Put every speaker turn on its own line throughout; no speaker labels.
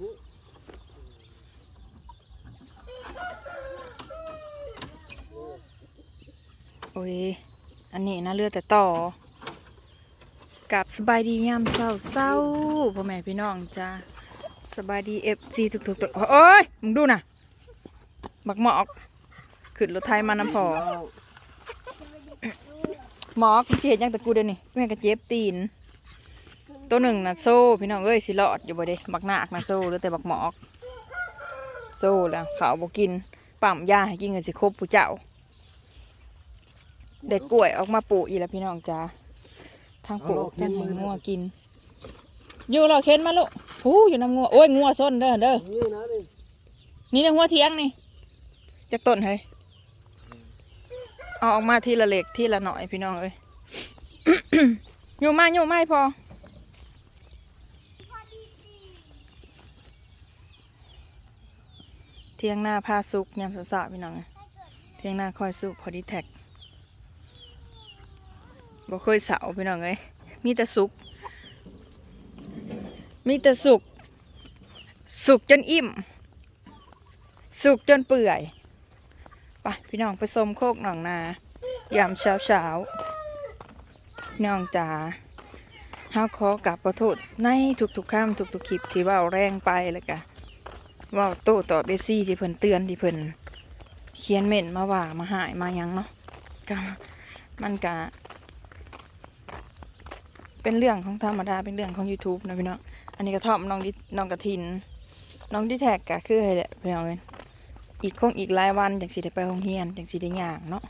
โอ้ย อันนี้นะเลือแต่ต่อ กับสบายดียามเศร้าเศร้าๆพ่อแม่พี่น้องจ้าสบายดีเอฟซีทุกๆตัวโอ้ย มึงดูนะบักหมอกขึ้นรถไทยมานำพอหมอกเจ็ดยังแต่กูเดี๋ยวนี้แม่ก็เจ็บตีน ตัวหนึ่งนะโซ่พี่น้องเอ้ยสิรอดอยู่บ่เด้บักหนักนะโซ่หรือแต่บักหมอกโซ่แล้วเขาวบ่กินปั๊มยาให้กินเงินสิครบผู้เจ้าเด็กกล้วยออกมาปลูกอีแล้วพี่น้องจ้าทางปลูกทางงัวกิน อยู่เราเข็นมาลูกหูอยู่น้ำงัวโอ้ยงัวส้นเด้อเด้อ
นี่นะ
งัวเทียงนี่จากต้นเฮ้ยเอาออกมาทีละเล็กทีละหน่อยพี่น้องเอ้ยอยู่มาอยู่ไม่พอ เที่ยงหน้าพาสุกยามสาวๆพี่น้องเอ้ยเที่ยงหน้าคอยสุกพอดีแท็กบ่เคยเสาพี่น้องเอ้ยมีแต่สุก มีแต่สุก สุกจนอิ่ม สุกจนเปื่อยไปพี่น้องไปชมโคกหนองนายามเช้าเช้าพี่น้องจ๋าเฮาขอกลับขอโทษในทุกๆคำทุกๆคลิปที่ว่าแรงไปแล้วกะ ว่าโต้ตอบเอฟซีที่เพิ่นเตือนที่เพิ่นเขียนเม่นมาว่ามาหายมาหยังเนาะก็มันกะเป็นเรื่องของธรรมดาเป็นเรื่องของ YouTube นะพี่น้องอันนี้กระท่อมน้องดิน้องกระทิน น้องที่แท็กก็คือให้แหละพี่น้องเอ้ยอีกคงอีกหลายวันจังสิได้ไปโรงเรียนจังสิได้ย่างเนาะ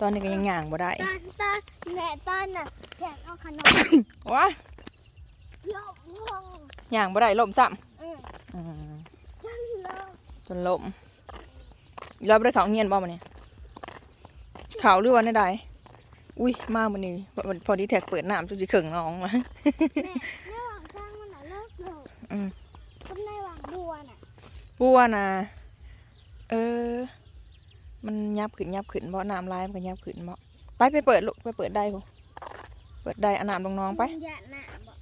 ตอนนี้ก็ยังย่างบ่ได้
ตอนตอนแม่ตอนน่ะแขกเอาขนม
ว้า
โยกลง
ย่างบ่ได้ล่มซ้
เออำ
อืม
จังลง
จนล่มอีกรอบได้เขาโรงเรียนบ่มื้อนี้เขาหรือว่าในใดอุ้ยมามื้อนี้วันพอดีแท็กเปิดน้ำจุสิเข่งน้องมา
แม่ในหวังข้างมันน่ะเลิกโลก
อืม
กับในหวังบัวน่ะ
บัวนะเออ มันยับขึ้นยับขึ้นบ่น้ำลายมันก็ยับขึ้นบ่ไปไปเปิดลูกไปเปิดได้พุเปิดได้เอาน้ำลงน้องไป
มันหยาดหน้าบ่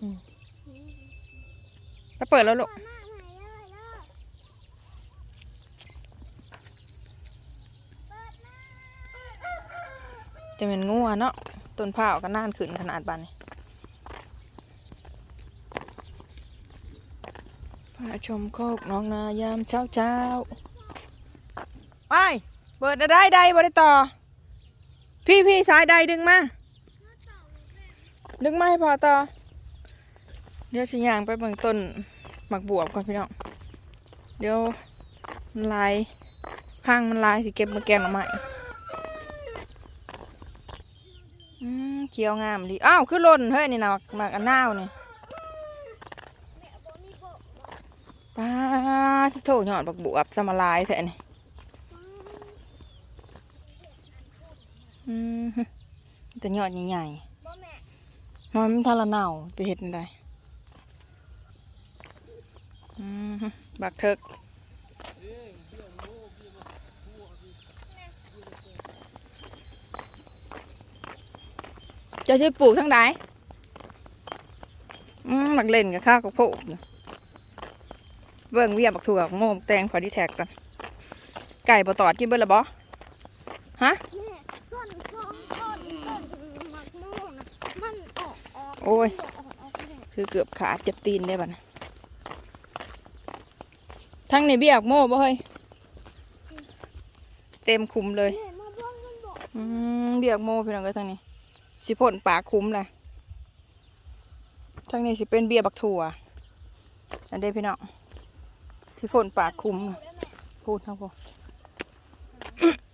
อืมไปเปิดแล้วลูก
มาใหม่เลยเด้อเปิดหน้า
จะเป็นงัวเนาะต้นผ้าก็น่านขึ้นขนาดบานนี้พาชมโคกน้องนายามเช้าเช้าไปเปิดได้ได้บ่ได้ต่อ พี่พี่สายใดดึงมา ดึงมาให้พอต่อ เดี๋ยวสิยางไปเบิ่งต้นหมักบวบก่อนพี่น้อง เดี๋ยวมันลายพังมันลายสิเก็บมาแกงหน่อไม้ อืมเขียวงามดีอ้าวคือหล่นเฮ้ยนี่นะหมากอันนาวนี่ป้าที่โถหยอดบักบวบสมาลายแท้นี่อืมแต่ยอดใหญ่
บ่แม่
ๆน้อยมันทาละเน่าไปเห็ดได้บักเถิก จะช่วยปลูกทั้งใดอืมบักเล่นกับข้าวกับโพกเบิ่งเวียบักถั่วโม่แตงพอดีแท็กกัน ไก่บ่ตอดกินเบิ่ละบ่ฮะ
แม่ต้นสองต้นต้นหมักม่วงน่ะ
โอ้ย คือเกือบขาเจ็บตีนได้บันะทั้งในเบี้ยกโม่บ่เฮ้ยเต็มคุมเลย
เบิ่งมันบอก
อืมเบี้ยกโม่พี่น้องก็ทั้งนี้ สิพ่นปากคุ้มเลยทั้งนี้สิเป็นเบี้ยบักถั่วอันเด้พี่น้องสิพ่นปากคุ้มพูดทั้งพวก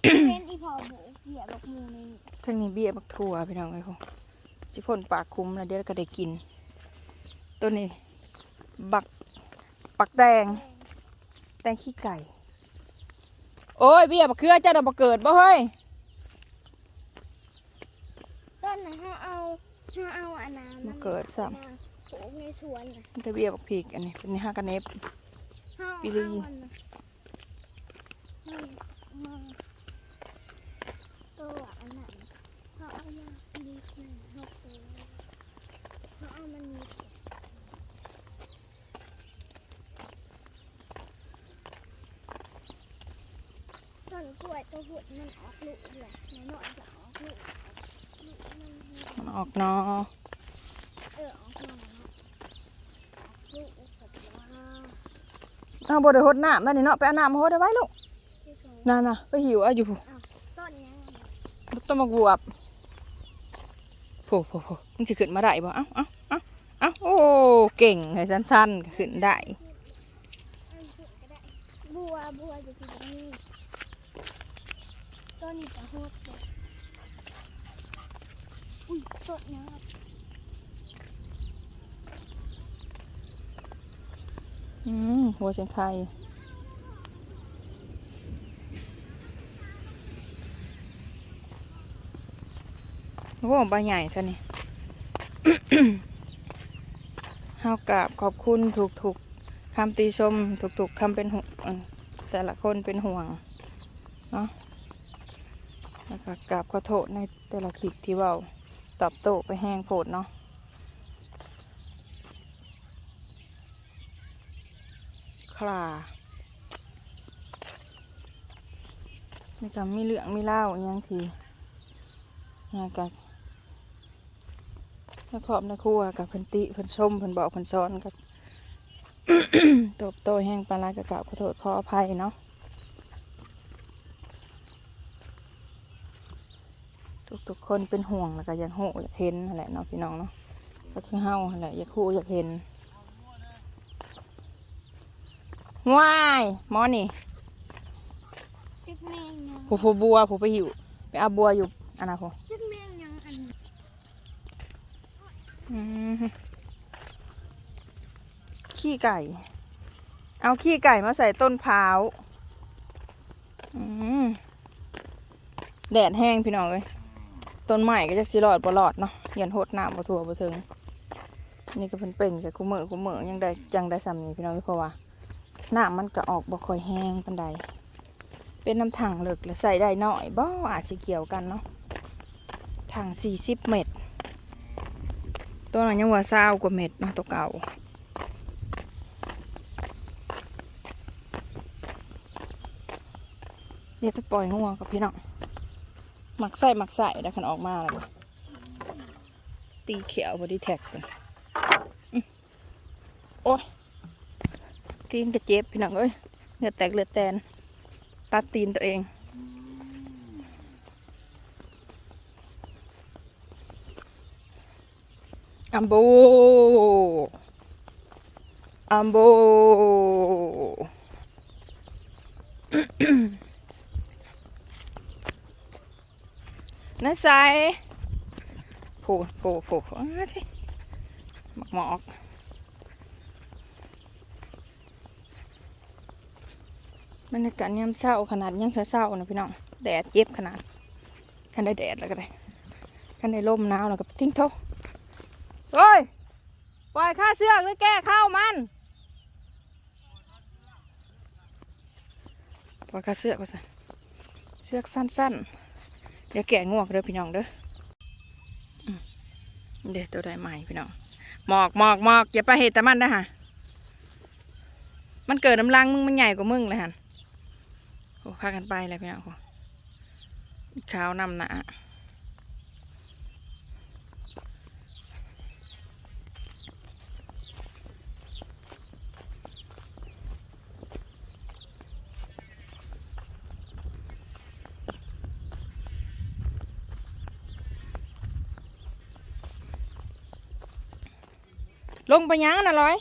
เป็นอีพอบุเหยียบบักมูนี่
ทั้งนี้เบี้ยบักถั่วพี่น้องไอ้พวกสิพ่นปากคุ้มแล้วเดี๋ยวก็ได้กิน ตัวนี้ บักปักแดงแตงขี้ไก่ โอ้ยเบี้ยบักเขือเจ้าดอกบักเกิดบ่เฮ้ย
อนนะเขาเอาเขาเอาอันนั้น
มาเกิดซ้ำ
ปลูในสวนน่ะ
มันจะเบี้ยบักพีกอันนี้เป็นห้ากันเนบ
เขา
ปีลี
ตัวอันนั้นเขาเอามาดีกว่าเขาปลูกเขาเอามันมีต้นกล้วยตัวหุ่นมันออกลูกเดือหน่อยๆจะออกลูก
ออก นอ
เออออกมาเนาะออกลูกแบบว่า
เอาบ่ได้หดน้ำนั่นนี่เนาะไปเอาน้ำมาหดเอาไว้ลูก
ที่สอง
นั่นน่ะไปหิวเอาอยู่
ต้นยัง
ต้นมะบวบโผล่โผล่โผล่มึงจะขึ้นมาได้บ่เอ้าเอ้าเอ้าเอ้าโอ้เก่งให้สั้นๆก็ขึ้นได้
อันขึ้นก็ได้บัวบัวอยู่ที่ตรงนี้ต้นนี้จะโหด อุ้ยต้นยัง
อืมหัวเสียงไข่โอ้ใบใหญ่เท่านี้เฮากราบขอบคุณถูกๆคำติชม ถูกๆคำเป็นห่วงแต่ละคนเป็นห่วงเนาะแล้วก็กราบขอโทษในแต่ละคลิปที่เว้า ตอบโต้ไปแห้งโพดเนาะคลานี่ก็มีเหลืองมีเล้าอหยังทีนี่กับนักขอบนักครัวกับพิ่นติพิ่นชมพิ่นบอกพิ่นสอนกับตบโตแห้งปลาร้ากะกะขอโทษขออภัยเนาะ ทุกๆคนเป็นห่วงแล้วก็อยากโหอยากเห็นนั่นแหละเนาะพี่น้องเนาะก็คือเฮานั่นแหละอยากฮู้อยากเห็นว้ายหมอนี่
จึกแมงยัง
ผู้ผู้บัวผู้ไปหิวไปเอาบัวอยู่อันนั้นผู้
จึกแมงยังอัน
อืมขี้ไก่ เอาขี้ไก่มาใส่ต้นพร้าว อืมแดดแห้งพี่น้องเลย ต้นใหม่ก็จะสิรอดบ่รอดเนาะเหียนโหดน้ำบ่ทั่วบ่ถึง นี่ก็เป็นเป่งใส่คู่มือคู่มือยังได้ยังได้ซ้ำนี่พี่น้องเอ้ยเพราะว่าน้ำมันก็ออกบ่ค่อยแห้งปานใดเป็นน้ำถังเลิกแล้วใส่ได้หน้อยบ่อาจจะเกี่ยวกันเนาะถังสี่สิบเมตร ตัวนั้นยังว่าเศร้ากว่าเม็ดเนาะตัวเก่าเดี๋ยวไปปล่อยงัวกับพี่น้อง หมักใส่หมักใส่ได้คันออกมาแล้วตีเขียวบอดี้แท็กกันโอ้ยตีนกระเจ็บพี่น้องเอ้ยเลือดแตกเลือดแตนตัดตีนตัวเองอัมโบอัมโบ น้า ใสโผล่โผล่โผล่อ้าวที่หมอกหมอกบรรยากาศยามเช้าขนาดยังเช้าๆนะพี่น้อง แดดเจ็บขนาดคันได้แดดแล้วก็ได้คันได้ลมหนาวแล้วก็ทิ้งเท่าเฮ้ยปล่อยค่าเสือกหรือแก้ข้าวมันปล่อยค่าเสือกก็สั่นเสือกสั้นๆ เดี๋ยวแกะงวกเด้อพี่น้องเด้อเดี๋ยวตัวได้ใหม่พี่น้องหมอกหมอกหมอกอย่าไปเหตุแต่มันนะฮะมันเกิดน้ำลังมึงมันใหญ่กว่ามึงเลยฮะโอ้พากันไปเลยพี่น้องโอ้ขาวนำหนา ลงไปยังน่ะร้อย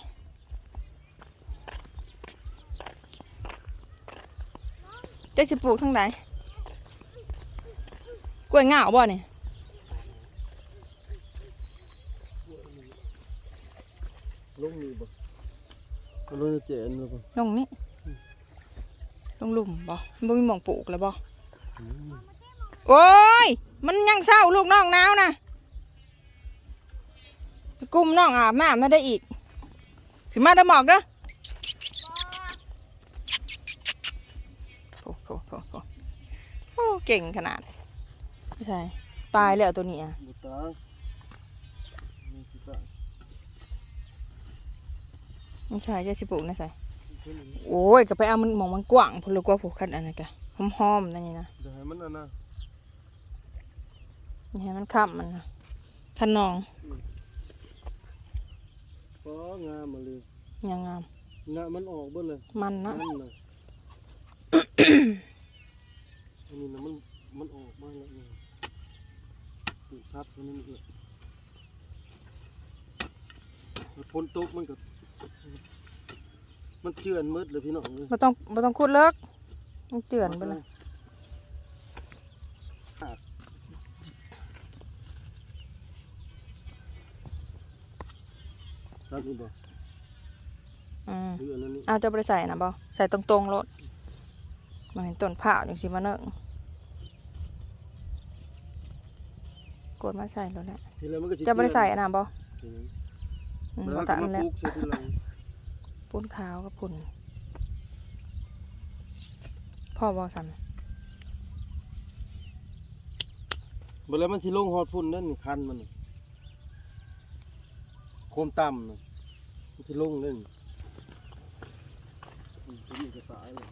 เจะสิปลูกทั้งไหนกล้วยง่าวบ่เนี่ย
ลงนี่บ่เอาลงในเจนบ่บ่
ลงนี่ลงหลุมบ่มันบ่มีหมองปลูกแล้วบ่
อืม
โอ้ย มันยังเศร้าลูกน้องหนาวนะ กุมน้องอาบน้ำน่าได้อีกขึ้นมาเด้อหมอกเด้อโอ้โหโอ้โหโอ้เก่งขนาดไม่ใช่ตายแล้วตัวนี้อะ
บ่ตางมีสิตาง
ไม่ใช่จะสิปลูกนะใส่โอ้ยก็ไปเอามันหมองมันกว้างพลูกว่าผูกคันอันนั้นกะหอมๆนั่นนี่นะ
เดี๋ยวให้มันอันนะ
นี่ให้มันขับมันนะขนอง
ป้องามมาเลย
ยังงาม
งามันออกเบิดเลย
มันนะ
มันนะอันนี้นะมันมันออกมาแล้วนี่ดูซับตัวนี้มันเกิดแล้วพ้นตกมันก็มันเจือนมืดเลยพี่น้องเลย
บ่ต้องบ่ต้องขุดเลิกมันเตือนไปเลย
ครับนี่บ่
อืม
หรืออันนั้นนี่
เอาจะไปใส่นะบ่ใส่ตรงๆรถมาเห็นต้นผ้าวจังสิมาเนิ่งกดมาใส่รถแหละ
ทีแล้วมันก็
จะไปใส่อันนะบ่
อืม
อืม
แล้ว
บ่
ก็
ตัน
มา
แล้
ป
ว
ลูกใส่ทีหลัง
ปุ้นขาวกับปุ้นพ่อบ่สั่น
บ่แล้วมันสิลงฮอดพุ่นนั่นคันมันน่ะ โคมต่ำน่ะมันสิลงนั่นอืมตัวนี้จะตายเลย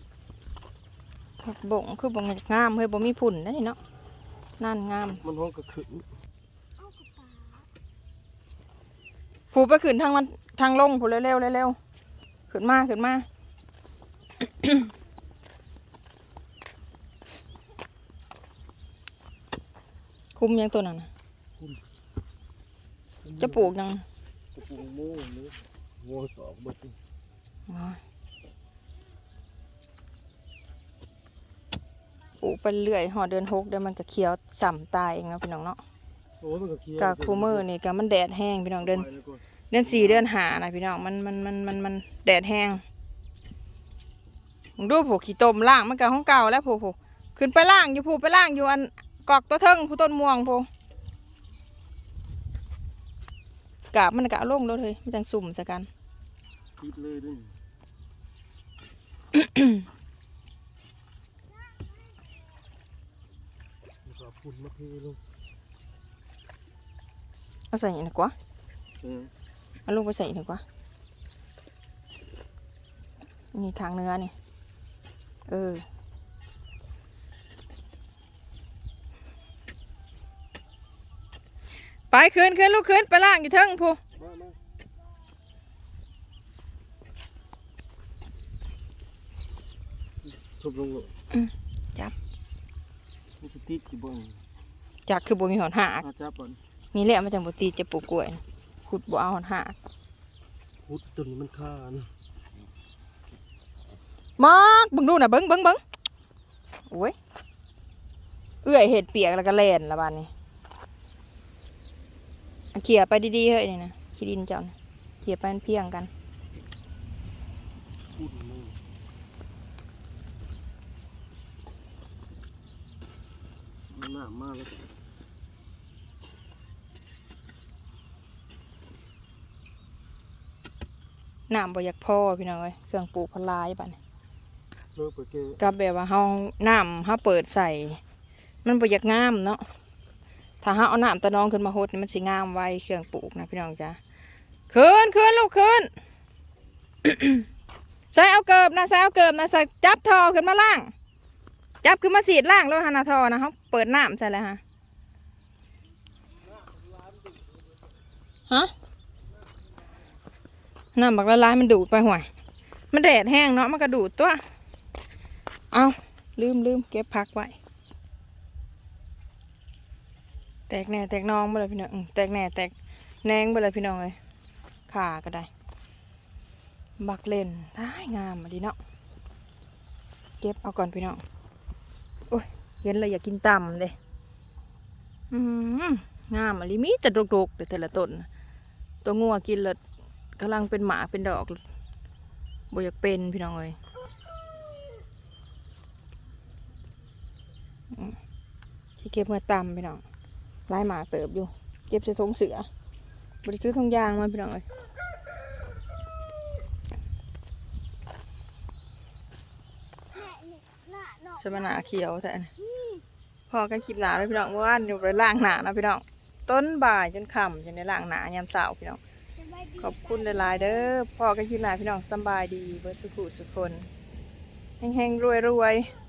ผักบงคือบ่งงามเฮ้ยบ่มีพุ่นนะนี่เนาะนั่นงาม
มันห้องกระขึ้น
เอากระป๋า
ผูไปขึ้นทางมันทางลงผูเร็วๆเร็วๆขึ้นมาขึ้นมา คุมยังตัวนั้นน่ะจะปลูกยัง
กระปุกโม่นี่โม่ตอกเบิดนี่
อ๋อปลูกไปเรื่อยหอเดือนหกเดี๋ยวมันก็เขียวส่ำตายเองเนาะพี่น้องเนาะ
โอ้ยมันก็เคี้ยว
กาคูมือนี่ก็มันแดดแห้งพี่น้องเดือน
ไปแล้วก่อน
เดือนสี่เดือนหานะพี่น้องมันมันมันมันมันแดดแห้งมึงดูผูขี้ตมล่างมันก็ของเก่าแล้วผูผูขึ้นไปล่างอยู่ผูไปล่างอยู่อันกอกตัวเทิงผู้ต้นม่วงผู กาบมันกะเอาลงแล้วเลยมันจังสุ่มซะกัน
ติดเลยด้วยแล้วก็เอาพุ่นมาเทลง
เอาใส่อีกหน่อยกว่า
เออ
เอาลงไปใส่อีกหน่อยกว่านี่ทางเนื้อนี่ เออ ไปขึ้นขึ้นลูกขึ้นไปล่างอยู่เทิงผู
มามาทุบลงเลย
จับ
มันจะติดอยู่บ่ง
จากคือบ่มีหอนหาก
อาจับก่อน
นี่แหละมันจังบ่ตีจะปลูกกล้วยนะขุดบ่เอาหอนหาก
พุดตัวนี้มันฆ่านะ
มากเบิ่งดูน่ะเบิ่งเบิ่งเบิ่งโอ้ยเอื้อยเห็ดเปียกแล้วก็แล่นละบาดนี้ เอาเขี่ยไปดีๆเฮ้ยนี่นะขี้ดินเจ้านะเขี่ยไปมันเพียงกัน
พุดมือมันหนามากแล้ว
น้ำบ่อยากพอพี่น้องเอ้ยเครื่องปลูกพนลายบัดนี้
เลิกไปเกะ
กับแบบว่าเฮาน้ำเฮาเปิดใส่ มันบ่อยากงามเนาะ ถ้าเฮาเอาน้ำตะนองขึ้นมาหดนี่มันสิงามไวเครื่องปลูกนะพี่น้องจ้าขึ้นขึ้นลูกขึ้นใส่เอาเกิบนะใส่เอาเกิบนะใส่จับทอขึ้นมาล่าง จับขึ้นมาสีดล่างแล้วฮานาทอนะเขาเปิดน้ำใส่เลยฮะฮะน้ำบักละลายมันดูดไปห่วย มันแดดแห้งเนาะมันก็ดูดตัว เอาลืมลืมเก็บพักไว้ แตกแหน่แตกน้องไปเลยพี่น้องแตกแหน่แตกแนงไปเลยพี่น้องเลยขาก็ได้ บักเล่นท้ายงามมาดีเนาะเก็บเอาก่อนพี่น้องโอ้ยเย็นเลยอยากกินต่ำเลยอืมงามอะลิมีแต่ดกๆแต่แต่ละต้นตัวงัวกินแล้วกำลังเป็นหมาเป็นดอกบ่อยากเป็นพี่น้องเลยที่เก็บเมื่อต่ำพี่น้อง ลายหมาเติบอยู่ เก็บใส่ถุงเสือบริซื้อทงยางมาพี่น้องเลย
แม่นี่หน้าเนาะ
สมนาเขียวแต่พอกันคลิปหนาเลยพี่น้องว่าอยู่ไปล่างหนานะพี่น้อง ต้นบ่ายจนค่ำจนในล่างหนายามเสาร์พี่น้อง ขอบคุณหลายๆเด้อพอกันคลิปหนาพี่น้องสบายดีเบิร์สุขุสุขคนแห้งๆรวยๆ